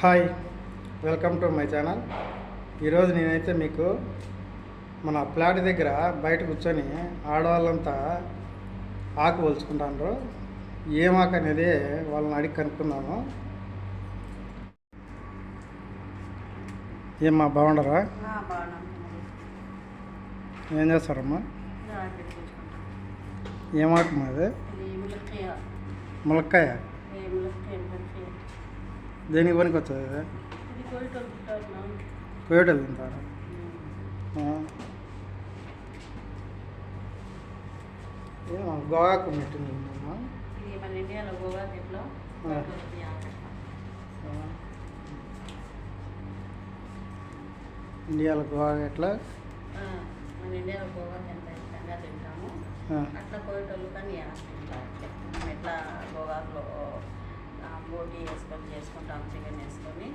Hi welcome to my channel. ఈరోజు నేనైతే మీకు మన ఫ్లాట్ దగ్గర బయట కూర్చొని ఆడవాళ్ళంతా ఆకు పోల్చుకుంటారు ఏం ఆకు అనేది వాళ్ళని అడిగి కనుక్కుందాము. ఏమ్మా బాగుండరా? ఏం చేస్తారమ్మా? ఏం ఆకు మాది? ములక్కాయ. దేనికి పనికి వస్తుంది ఇది? కోయటలు తింటారా? గోగాకు పెట్టింది ఇండియాలో గోవా ఎట్లా? మన ఇండియాలో గోవా ఎంత ఇష్టంగా తింటాము. అట్లా కోయటోళ్ళు కానీ ఎట్లా గోవాలో బోటి వేసుకొని చేసుకుంటాం చికెన్ వేసుకొని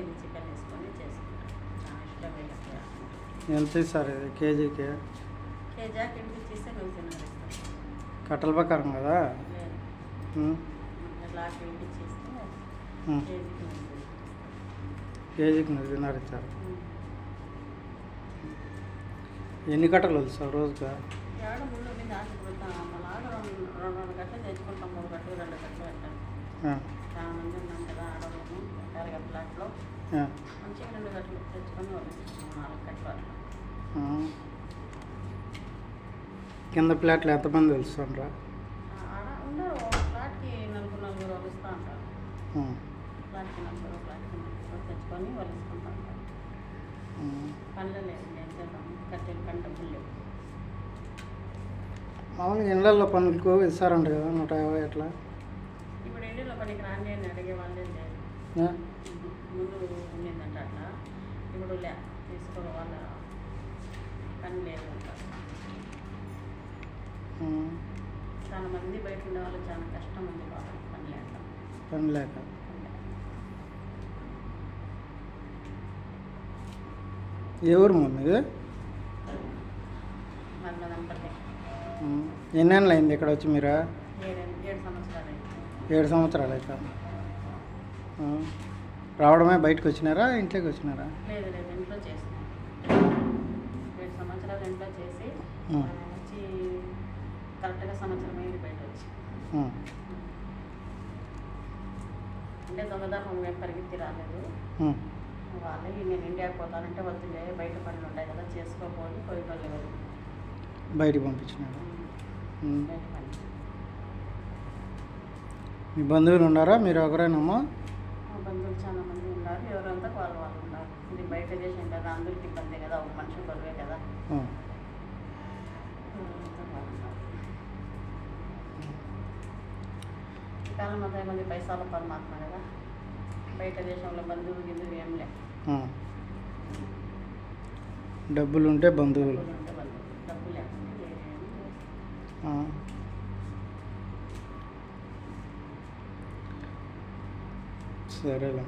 ఇది చికెన్ వేసుకొని చేసుకుంటాం. చాలా ఎంత ఇస్తారు ఇది? కేజీకి? కేజా కిందికి తీస్తే నువ్వు తినాలి కట్టల ప్రకారం కదా? చేస్తే. కేజీకి కేజీకి నూరున్నర ఇస్తారు. ఎన్ని కట్టలు వస్తావు రోజుగా ఏడ మీద ఆశపడతాం మళ్ళీ రెండు గంటలు తెచ్చుకుంటాం. మూడు గంటలు రెండు గంటలు పెట్టాలి. చాలా మంది ఆడవాళ్ళము ప్లాట్లో. మంచిగా రెండు గంటలు తెచ్చుకొని వాళ్ళు. నాలుగు. కింద ప్లాట్లు ఎంతమంది తెలుస్తుండ్రా? ఫ్లాట్కి నలుగురు నలుగురు ఉంటారు. ఫ్లాట్కి నలుగురు నలుగురు తెచ్చుకొని వాళ్ళు ఇస్తుంటా ఉంటారు పనులు లేదు ఏం కట్టెలు కంట లేవు. మామూలుగా ఇళ్ళల్లో పనులకు ఇస్తారంట కదా నూట యాభై అట్లా. అని అడిగే వాళ్ళే లేదు? ముందు ఉండిందంట అట్లా. ఇప్పుడు లే వాళ్ళ పని లేదు అంటారు ఆ. చాలా మంది బయట ఉండే వాళ్ళు చాలా కష్టం ఉంది బాగా పని లేక. పని మదనపల్లి ఉం. ఎన్నేళ్ళు అయింది ఇక్కడ వచ్చి మీరా ఏడు సంవత్సరాలు ఏడు సంవత్సరాలు అయితే. రావడమే బయటకు వచ్చినారా ఇంట్లోకి వచ్చినారా? లేదు లేదు ఇంట్లో చేసినాం. ఏడు సంవత్సరాలు ఇంట్లో చేసి వచ్చి కరెక్ట్గా సంవత్సరం అయింది బయట వచ్చి. అంటే దొంగదాపం పరిగెత్తి రాలేదు. వాళ్ళే నేను ఇండియాకి పోతానంటే వద్దులే బయట పనులు ఉంటాయి కదా పోయి బయటికి. బయట పని మీ బంధువులు ఉన్నారా? మీరు ఒకరేనమ్మా బంధువులు చాలా మంది ఉన్నారు. ఎవరంతా వాళ్ళు వాళ్ళు ఉన్నారు. ఇది బయట దేశం కదా అందరికి ఇబ్బంది కదా ఒక మనిషి కొరవే కదా. కాలం అంతా మంది పైసాల పరమాత్మ కదా. బయట దేశంలో బంధువులు గిందువు ఏం లే ఉం. డబ్బులు ఉంటే బంధువులు. డబ్బులు 是这个。